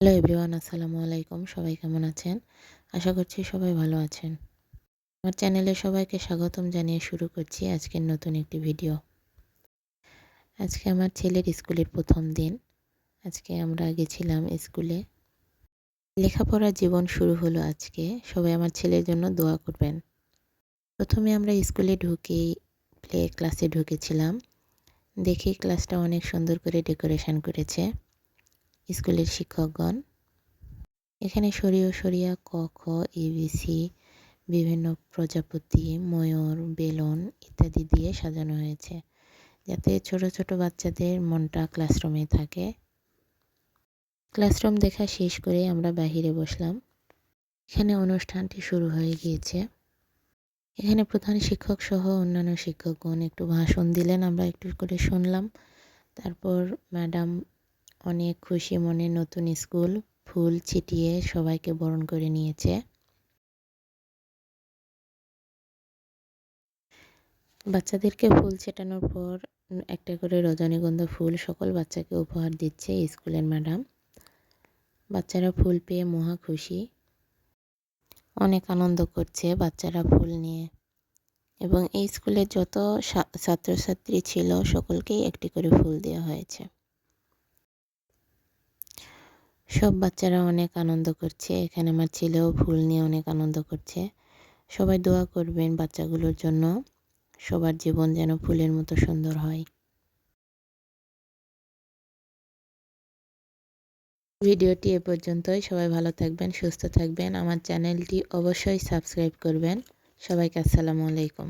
Hello everyone, আসসালামু আলাইকুম। সবাই কেমন আছেন? আশা করছি সবাই ভালো আছেন। আমার চ্যানেলে সবাইকে স্বাগতম জানিয়ে শুরু করছি আজকের নতুন একটি ভিডিও। আজকে আমার ছেলের স্কুলের প্রথম দিন। আজকে আমরা গেছিলাম স্কুলে। লেখাপড়ার জীবন শুরু হলো আজকে। সবাই আমার ছেলের জন্য দোয়া করবেন। প্রথমে আমরা স্কুলে ঢুকেই প্লে ক্লাসে ঢুকেছিলাম। দেখি ক্লাসটা অনেক সুন্দর করে ডেকোরেশন করেছে। স্কুলের শিক্ষকগণ। এখানে সরিয় সরিয়া ক, খ এবিসি বিভিন্ন প্রজাপতি, ময়ূর, বেলুন ইত্যাদি দিয়ে সাজানো হয়েছে, যাতে ছোট ছোট বাচ্চাদের মনটা ক্লাসরুমে থাকে। ক্লাসরুম দেখা শেষ করে আমরা বাহিরে বসলাম। এখানে অনুষ্ঠানটি শুরু হয়ে গিয়েছে। এখানে প্রধান শিক্ষক সহ অন্যান্য শিক্ষকগণ একটু ভাষণ দিলেন, আমরা একটু করে শুনলাম। তারপর ম্যাডাম অনেক খুশি মনে নতুন স্কুল, ফুল ছিটিয়ে সবাইকে বরণ করে নিয়েছে। বাচ্চাদেরকে ফুল ছেটানোর পর একটা করে রজনীগন্ধা ফুল সকল বাচ্চাকে উপহার দিচ্ছে স্কুলের ম্যাডাম। বাচ্চারা ফুল পেয়ে মহা খুশি। অনেক আনন্দ করছে বাচ্চারা ফুল নিয়ে। এবং এই স্কুলে যত ছাত্রছাত্রী ছিল, সকলকেই একটি করে ফুল দেওয়া হয়েছে। সব বাচ্চারা অনেক আনন্দ করছে। এখানে আমার ছেলেও ফুল নিয়ে অনেক আনন্দ করছে। সবাই দোয়া করবেন বাচ্চাগুলোর জন্য। সবার জীবন যেন ফুলের মতো সুন্দর হয়। ভিডিওটি এ পর্যন্তই। সবাই ভালো থাকবেন, সুস্থ থাকবেন। আমার চ্যানেলটি অবশ্যই সাবস্ক্রাইব করবেন। সবাইকে আসসালামু আলাইকুম।